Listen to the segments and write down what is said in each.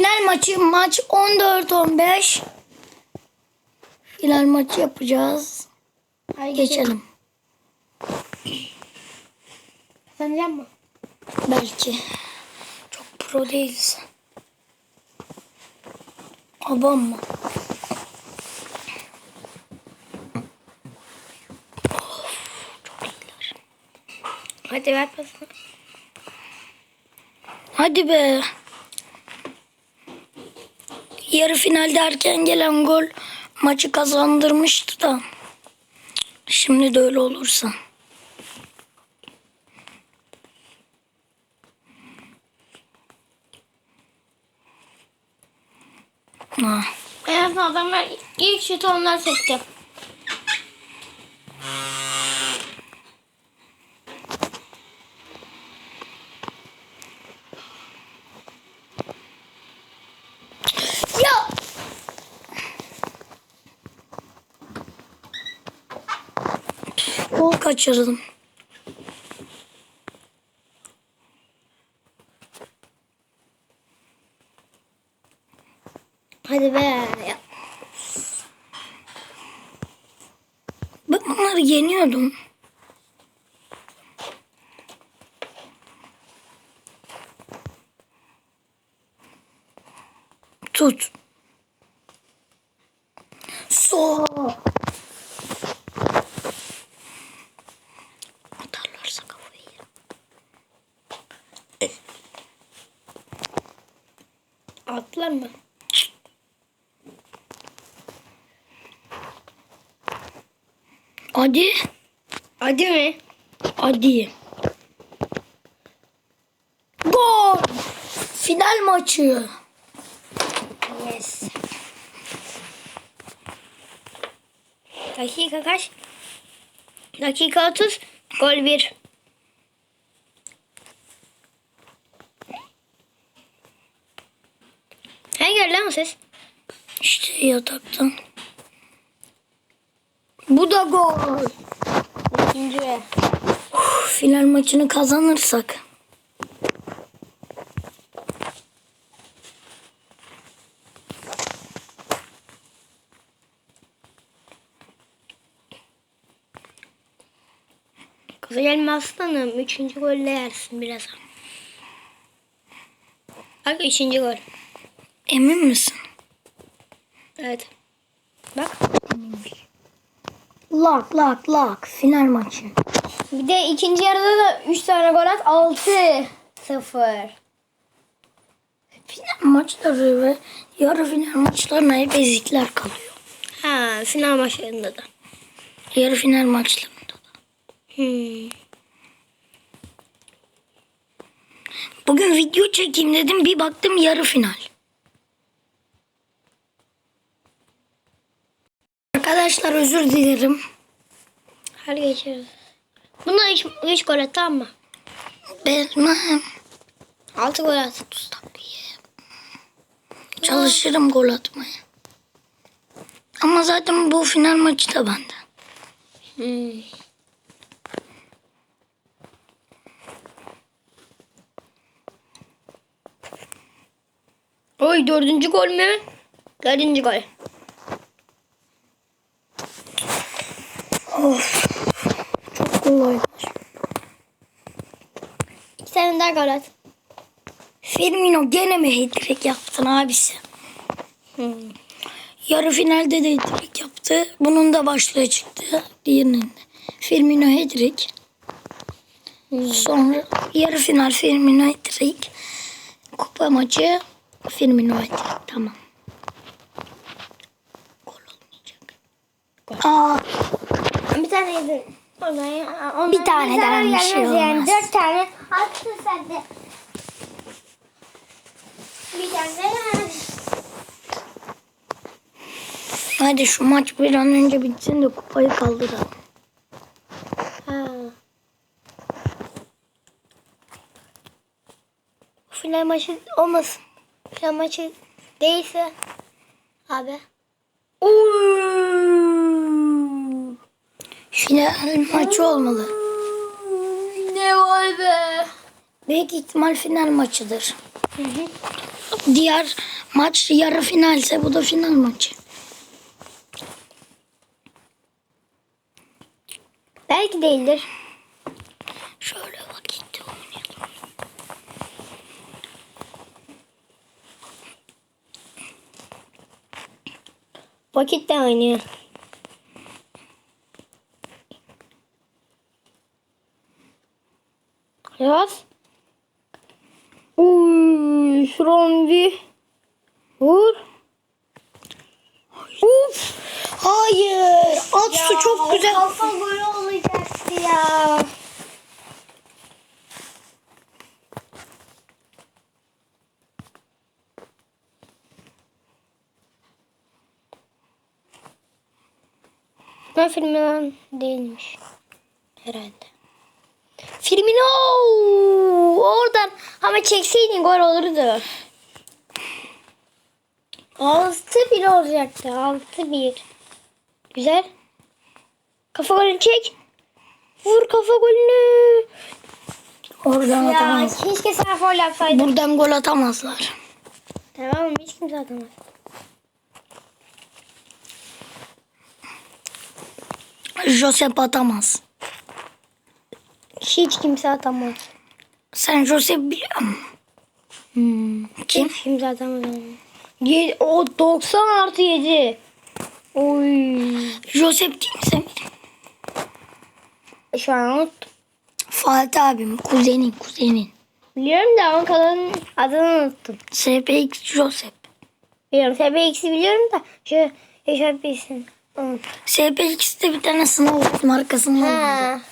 Final maçı maç 14-15. Final maçı yapacağız. Hadi Geçelim. Sanacağım mı? Belki. Çok pro değiliz. Abam mı? Hadi ver pasını. Hadi be. Yarı finalde erken gelen gol maçı kazandırmıştı da. Şimdi de öyle olursa. Ha. En azından adamlar ilk şutu onlar sekti. Ya. Gol kaçırdım. Hadi be. Ben bunları yeniyordum. Tut. Attılar mı? Hadi. Hadi mi? Hadi. Gol. Final maçı. Yes. Dakika kaç? Dakika 30. Gol 1. geldi lan ses? İşte yataktan. Bu da gol. İkinci. Final maçını kazanırsak. Gelme aslanım. Üçüncü golle yersin birazdan. Bak üçüncü gol. Emin misin? Evet. Bak. Lak lak lak. Final maçı. Bir de ikinci yarıda da 3 tane gol at. 6 0. Final maçları ve yarı final maçlarına hep ezikler kalıyor. Ha final maçlarında da. Yarı final maçlarında da. Hmm. Bugün video çekeyim dedim bir baktım yarı final. Arkadaşlar özür dilerim. Hadi geçiyoruz. Bunda 3 üç gol at tamam mı? Bilmem. 6 gol at. Çalışırım gol atmaya. Ama zaten bu final maçı da bende. Hmm. Oy dördüncü gol mü? Dördüncü gol. Of. Çok kolay. İki tane daha gol at. Firmino gene mi hat-trick yaptın abisi? Hmm. Yarı finalde de hat-trick yaptı. Bunun da başlığı çıktı. Diğerinin de. Firmino hat-trick. Sonra yarı final Firmino hat-trick. Kupa maçı Firmino hat-trick. Tamam. Gol olmayacak. Aa, Bir tane yedin. Ona Bir tane daha bir şey gelmez Yani olmaz. dört tane attın sen de. Bir tane hadi şu maç bir an önce bitsin de kupayı kaldıralım. Ha. Final maçı olmasın. Final maçı değilse abi. Final maçı olmalı. Ne var be? Büyük ihtimal final maçıdır. Hı hı. Diğer maç yarı finalse bu da final maçı. Belki değildir. Şöyle vakitte oynayalım. Vakit de Yaz. Uy, şuran bir. Vur. Uf. Hayır. At su çok güzel. Kafa golü olacaktı ya. Ben filmden değilmiş. Herhalde. Firmino oradan ama çekseydin gol olurdu. 6-1 olacaktı. 6-1. Güzel. Kafa golünü çek. Vur kafa golünü. Oradan Ya atamaz. keşke sen foul yapsaydın. Buradan gol atamazlar. Tamam hiç kimse atamaz. Josep atamaz. Hiç kimse atamaz. Sen Josep biliyor musun? Hmm. Kim? Hiç kimse atamaz. Ye- o 90 artı 7. Oy. Josep değil mi sen? Şu an unuttum. Fatih abim. Kuzenin kuzenin. Biliyorum da ama kalanın adını unuttum. SPX Josep. Biliyorum SPX'i biliyorum da şu unuttum. SPX'te bir tane sınav markasından aldım.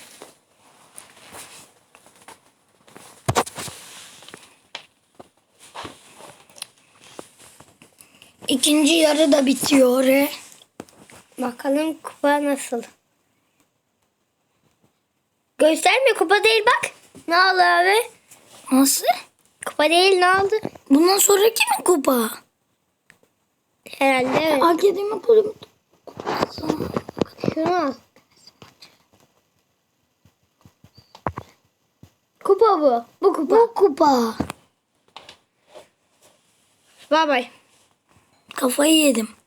İkinci yarı da bitiyor. E. Bakalım kupa nasıl? Gösterme kupa değil bak. Ne oldu abi? Nasıl? Kupa değil ne oldu? Bundan sonraki mi kupa? Herhalde evet. Akademi kulübü. Şunu al. Kupa bu. Bu kupa. Bu kupa. Bay bay. Kafayı yedim.